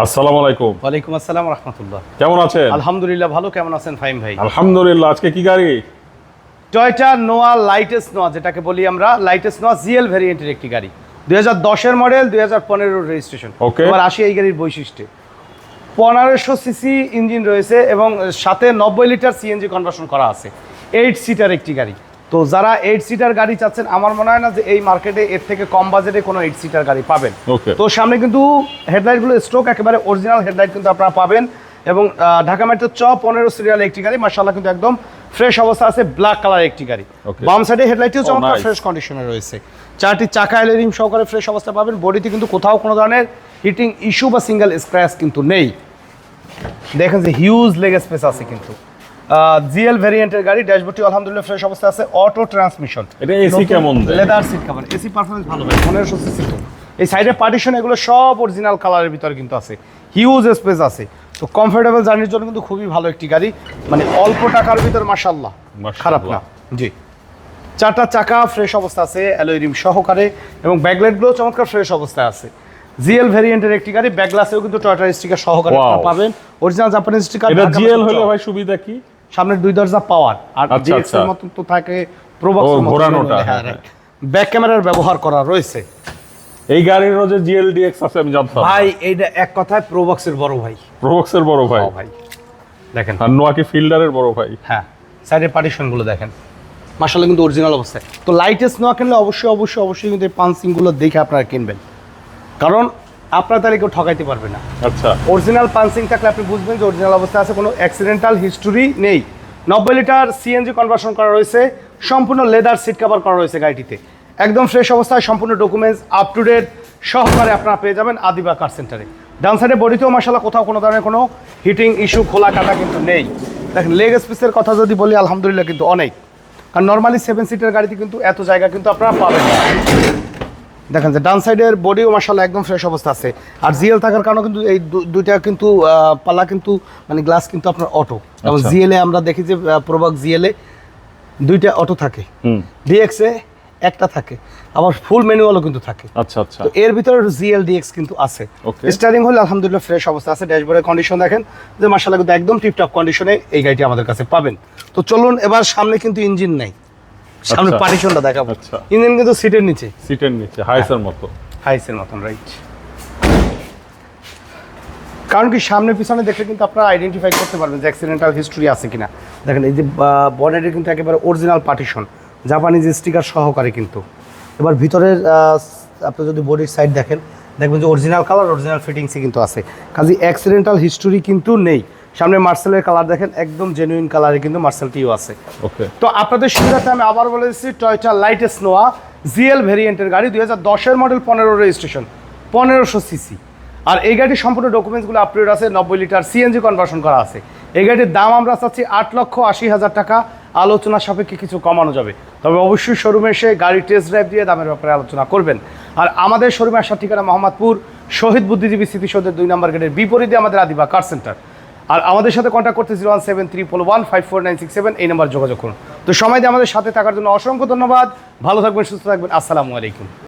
আসসালামু আলাইকুম। ওয়ালাইকুম আসসালাম রহমতুল্লাহ। কেমন আছেন? আলহামদুলিল্লাহ ভালো। কেমন আছেন ফাইম ভাই? আলহামদুলিল্লাহ আজকে কি গাড়ি? টয়টা নোয়া লাইটেস্ট নোয়া যেটাকে বলি আমরা। লাইটেস্ট নোয়া জিএল ভ্যারিয়েন্টের একটি গাড়ি। দুই হাজার দশের মডেল দুই হাজার পনেরোর রেজিস্ট্রেশন Okay. এবার আসি এই গাড়ির বৈশিষ্ট্য। পনেরোশো সিসি ইঞ্জিন রয়েছে এবং সাথে নব্বই লিটার সিএনজি কনভার্সন করা আছে। এইট সিটার একটি গাড়ি। তো যারা এইট সিটার গাড়ি চাচ্ছেন আমার মনে হয় না যে এই মার্কেটে এর থেকে কম বাজেটে কোনো এইট সিটার গাড়ি পাবেন. তো সামনে কিন্তু হেডলাইটগুলো স্ট্রোক একেবারে অরিজিনাল হেডলাইট কিন্তু আপনারা পাবেন এবং ঢাকা মেট্রো চ পনেরো সিরিয়াল একটি গাড়ি মার্শাল্লাহ কিন্তু একদম ফ্রেশ অবস্থা আছে ব্ল্যাক কালার একটি গাড়ি. বাম সাইডে হেডলাইটটিও Oh, চমৎকার. ফ্রেশ কন্ডিশনে রয়েছে চারটি চাকা এলরিম সহকারে ফ্রেশ অবস্থা পাবেন বডিতে কিন্তু কোথাও কোনো ধরনের হিটিং ইস্যু বা সিঙ্গেল স্ক্র্যাচ কিন্তু নেই দেখেন যে হিউজ লেগ স্পেস আছে কিন্তু জিএল ভ্যারিয়েন্টের গাড়ি ড্যাশবোর্ডটি আলহামদুলিল্লাহ ফ্রেশ অবস্থা আছে অটো ট্রান্সমিশন এটা AC কেমন? Leather seat cover AC performance ভালো ভাই পনেরোশো সিসি তো। এই সাইডে পার্টিশন এগুলো সব অরিজিনাল কালারের ভিতরে কিন্তু আছে। হিউজ স্পেস আছে। তো কমফোর্টেবল জার্নির জন্য কিন্তু খুবই ভালো একটি গাড়ি। মানে অল্প টাকার ভিতর মাশাআল্লাহ। খারাপ না। জি। চারটা চাকা ফ্রেশ অবস্থা আছে অ্যালোয় রিম সহকারে এবং ব্যাকলাইটগুলো চমৎকার ফ্রেশ অবস্থায় আছে। জিএল ভেরিয়েন্টের একটি গাড়ি ব্যাকগ্লাসেও কিন্তু টয়টার স্টিকার সহকারে পাবেন। অরিজিনাল জাপানিজ স্টিকার এটা জিএল হলে ভাই সুবিধা কি? সামনের দুই দরজা পাওয়ার আর আচ্ছা, ডিএক্স এর আচ্ছা। মতন তো থাকে প্রোবক্স ও, ঘোরানোটা, হ্যাঁ, ব্যাক ক্যামেরার ব্যবহার করা রয়েছে। এই গাড়িরও যে জিএল ডিএক্স আছে আমি জানতাম ভাই এইটা এক কথায় প্রোবক্সের বড় ভাই। প্রোবক্সের বড় ভাই। ভাই। দেখেন। আর নোয়াকি ফিল্ডারের বড় ভাই। হ্যাঁ সাইডের পার্টিশনগুলো দেখেন। মার্শাল্লাহ কিন্তু অরিজিনাল অবস্থায়। তো লাইটেস্ট নোয়া কিনলে অবশ্যই অবশ্যই অবশ্যই কিন্তু এই পাঞ্চিংগুলো দেখে আপনারা কিনবেন। কারণ আপনার তাহলে কেউ ঠকাইতে পারবে না। আচ্ছা। অরিজিনাল পাঞ্চিং থাকলে আপনি বুঝবেন যে অরিজিনাল অবস্থায় আছে কোনো অ্যাক্সিডেন্টাল হিস্টোরি নেই। নব্বই লিটার সিএনজি কনভার্সন করা রয়েছে সম্পূর্ণ লেদার সিট কভার করা রয়েছে গাড়িটিতে। একদম ফ্রেশ অবস্থায় সম্পূর্ণ ডকুমেন্টস আপ টু ডেট সহকারে আপনারা পেয়ে যাবেন আদিবা কার সেন্টারে ডান সাইডে বডিতেও মাসাল্লাহ কোথাও কোনো ধরনের কোনো হিটিং ইস্যু খোলা কাটা কিন্তু নেই। দেখেন লেগ স্পেসের কথা যদি বলি আলহামদুলিল্লাহ কিন্তু অনেক। কারণ নর্মালি সেভেন সিটের গাড়িতে কিন্তু এত জায়গা কিন্তু আপনারা পাবেন না। দেখেন যে ডান সাইডের বডিও মাসাল্লাহ একদম ফ্রেশ অবস্থা আছে। আর জিএল থাকার কারণে কিন্তু এই দুইটা কিন্তু পাল্লা কিন্তু মানে গ্লাস কিন্তু আপনার অটো এবং আচ্ছা। জিএলে আমরা দেখি যে প্রবাক জিএলে দুইটা অটো থাকে। ডিএক্সে একটা থাকে। আবার ফুল ম্যানুয়ালও কিন্তু থাকে। আচ্ছা আচ্ছা। তো এর ভিতরে জিএল ডিএক্স কিন্তু আছে. স্টারিং হলে আলহামদুলিল্লাহ ফ্রেশ অবস্থা আছে। ড্যাশবোর্ডের কন্ডিশন দেখেন যে মাসাল্লাহ কিন্তু একদম টিপটপ কন্ডিশনে এই গাড়িটি আমাদের কাছে পাবেন। তো চলুন এবার সামনে কিন্তু ইঞ্জিন নাই। সামনে আচ্ছা। পার্টিশনটা দেখাবো। আচ্ছা। ইঞ্জিন কিন্তু সিটের নিচে। সিটের নিচে হাইসের মতো। হাইসের মতন রাইট কারণ কি সামনে পিছনে দেখলে কিন্তু আপনারা আইডেন্টিফাই করতে পারবেন যে অ্যাক্সিডেন্টাল হিস্ট্রি আছে কিনা। দেখেন এই যে বনেটের কিন্তু একেবারে অরিজিনাল পার্টিশন জাপানিজ স্টিকার সহকারে কিন্তু। এবার ভিতরের আপনি যদি বডির সাইড দেখেন দেখবেন যে অরিজিনাল কালার অরিজিনাল ফিটিংসই কিন্তু আছে। কাজে অ্যাক্সিডেন্টাল হিস্টোরি কিন্তু নেই। সামনে মার্সেলের কালার দেখেন একদম জেনুইন কালারে কিন্তু মার্সেলটিও আছে। ওকে। তো আপনাদের সুবিধাতে আমি আবার বলে দিচ্ছি টয়টা লাইটেস্ট নোয়া জিএল ভেরিয়েন্টের গাড়ি দুই হাজার দশের মডেল পনেরো রেজিস্ট্রেশন পনেরোশো সিসি আর এই গাড়ির সম্পূর্ণ ডকুমেন্টসগুলো আপলোড আছে নব্বই লিটার সিএনজি কনভার্সন করা আছে। এই গাড়ির দাম আমরা চাচ্ছি আট লক্ষ আশি হাজার টাকা আলোচনা সাপেক্ষে কিছু কমানো যাবে। তবে অবশ্যই শোরুমে এসে গাড়ি টেস্ট ড্রাইভ দিয়ে দামের ব্যাপারে আলোচনা করবেন। আর আমাদের শোরুমে আসার ঠিকানা মোহাম্মদপুর শহীদ বুদ্ধিজীবী স্মৃতিসৌধের দুই নম্বর গেটের বিপরীতে আমাদের আদিবা কার সেন্টার আর আমাদের সাথে কন্ট্যাক্ট করতে zero one seven three one five four nine six seven এই নাম্বার যোগাযোগ করুন। তো সময় দিয়ে আমাদের সাথে থাকার জন্য অসংখ্য ধন্যবাদ। ভালো থাকবেন, সুস্থ থাকবেন। আসসালামু আলাইকুম।